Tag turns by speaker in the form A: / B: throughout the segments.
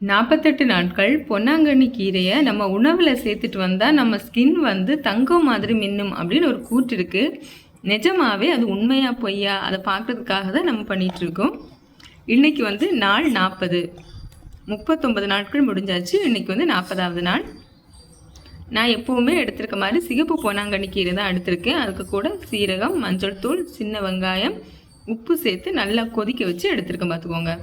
A: நாற்பத்தெட்டு நாட்கள் பொன்னாங்கண்ணி கீரையை நம்ம உணவில் சேர்த்துட்டு வந்தால் நம்ம ஸ்கின் வந்து தங்கம் மாதிரி மின்னும் அப்படின்னு ஒரு கூற்று இருக்குது நிஜமாவே அது உண்மையா பொய்யா? அதை பார்க்குறதுக்காக தான் நம்ம பண்ணிகிட்ருக்கோம் இன்றைக்கி வந்து நாள் நாற்பது முப்பத்தொம்பது நாட்கள் முடிஞ்சாச்சு. இன்றைக்கி வந்து நாற்பதாவது நாள். நான் எப்போவுமே எடுத்திருக்க மாதிரி சிகப்பு பொன்னாங்கண்ணி கீரை தான் எடுத்திருக்கேன். அதுக்கு கூட சீரகம் மஞ்சள் தூள் சின்ன வெங்காயம் உப்பு சேர்த்து நல்லா கொதிக்க வச்சு எடுத்திருக்கேன். பார்த்துக்கோங்க.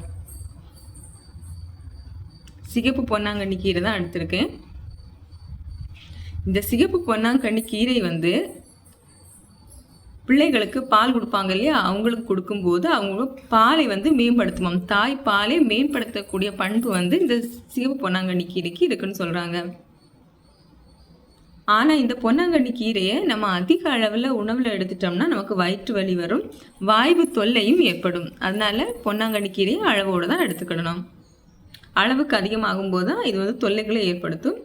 A: சிகப்பு பொன்னாங்கண்ணி கீரை தான் எடுத்திருக்கேன். இந்த சிகப்பு பொன்னாங்கண்ணி கீரை வந்து பிள்ளைகளுக்கு பால் கொடுப்பாங்க இல்லையா? அவங்களுக்கு கொடுக்கும்போது அவங்க பாலை வந்து மேம்படுத்துவோம் தாய் பாலை மேம்படுத்தக்கூடிய பண்பு வந்து இந்த சிகப்பு பொன்னாங்கண்ணி கீரைக்கு இருக்குன்னு சொல்கிறாங்க ஆனால் இந்த பொன்னாங்கண்ணி கீரையை நம்ம அதிக அளவில் உணவில் எடுத்துட்டோம்னா நமக்கு வயிற்று வலி வரும் வாய்வு தொல்லையும் ஏற்படும். அதனால பொன்னாங்கண்ணி கீரையை அளவோடு தான் எடுத்துக்கிடணும். அளவுக்கு அதிகமாகும் போது தான் இது வந்து தொல்லைகளை ஏற்படுத்தும்.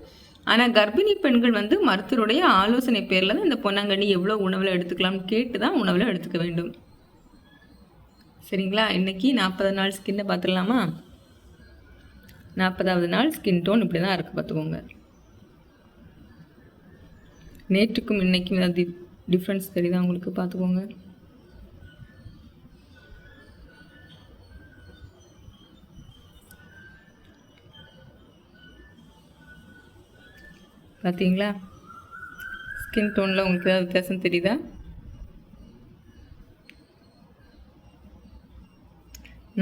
A: ஆனால் கர்ப்பிணி பெண்கள் வந்து மருத்துவருடைய ஆலோசனை பேரில் தான் இந்த பொன்னாங்கண்ணி எவ்வளோ உணவில் எடுத்துக்கலாம்னு கேட்டு தான் உணவில் எடுத்துக்க வேண்டும். சரிங்களா? இன்றைக்கி நாற்பது நாள் ஸ்கின்னை பார்த்துடலாமா? நாற்பதாவது நாள் ஸ்கின் டோன் இப்படி தான் இருக்குது பார்த்துக்கோங்க. நேற்றுக்கும் இன்றைக்கும் ஏதாவது டிஃப்ரென்ஸ் தெரியுதா உங்களுக்கு பார்த்துக்கோங்க. பார்த்தீங்களா ஸ்கின் டோனில் உங்களுக்கு ஏதாவது வித்தியாசம் தெரியுதா?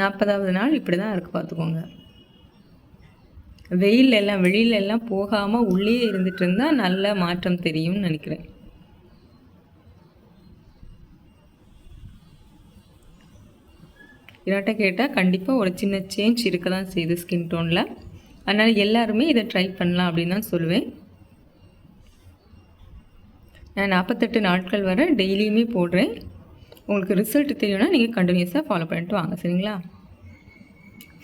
A: நாற்பதாவது நாள் இப்படி தான் இருக்குது பார்த்துக்கோங்க வெயில் எல்லாம் வெளியில எல்லாம் போகாமல் உள்ளே இருந்துட்டு இருந்தால் நல்ல மாற்றம் தெரியும்னு நினைக்கிறேன். இல்லாட்ட கேட்டால் கண்டிப்பாக ஒரு சின்ன சேஞ்ச் இருக்க தான் செய்யுது ஸ்கின் டோனில் அதனால் எல்லாருமே இதை ட்ரை பண்ணலாம் அப்படின்னு தான் சொல்லுவேன் நான் நாற்பத்தெட்டு நாட்கள் வர டெய்லியுமே போடுறேன். உங்களுக்கு ரிசல்ட் தெரியும்னா நீங்கள் கண்டினியூஸாக ஃபாலோ பண்ணிட்டு வாங்க சரிங்களா?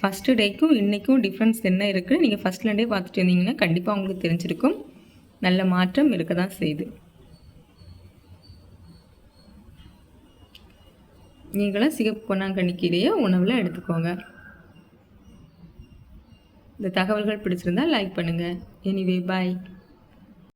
A: ஃபஸ்ட்டு டேக்கும் இன்றைக்கும் டிஃப்ரென்ஸ் என்ன இருக்குது நீங்கள் ஃபஸ்ட்லேருந்தே பார்த்துட்டு இருந்தீங்கன்னா கண்டிப்பாக உங்களுக்கு தெரிஞ்சிருக்கும். நல்ல மாற்றம் இருக்க தான் செய்யுது. நீங்களும் சிகப்பு பொன்னாங்கண்ணிக்கீரையை உணவில் எடுத்துக்கோங்க. இந்த தகவல்கள் பிடிச்சிருந்தால் லைக் பண்ணுங்கள் எனிவே பாய்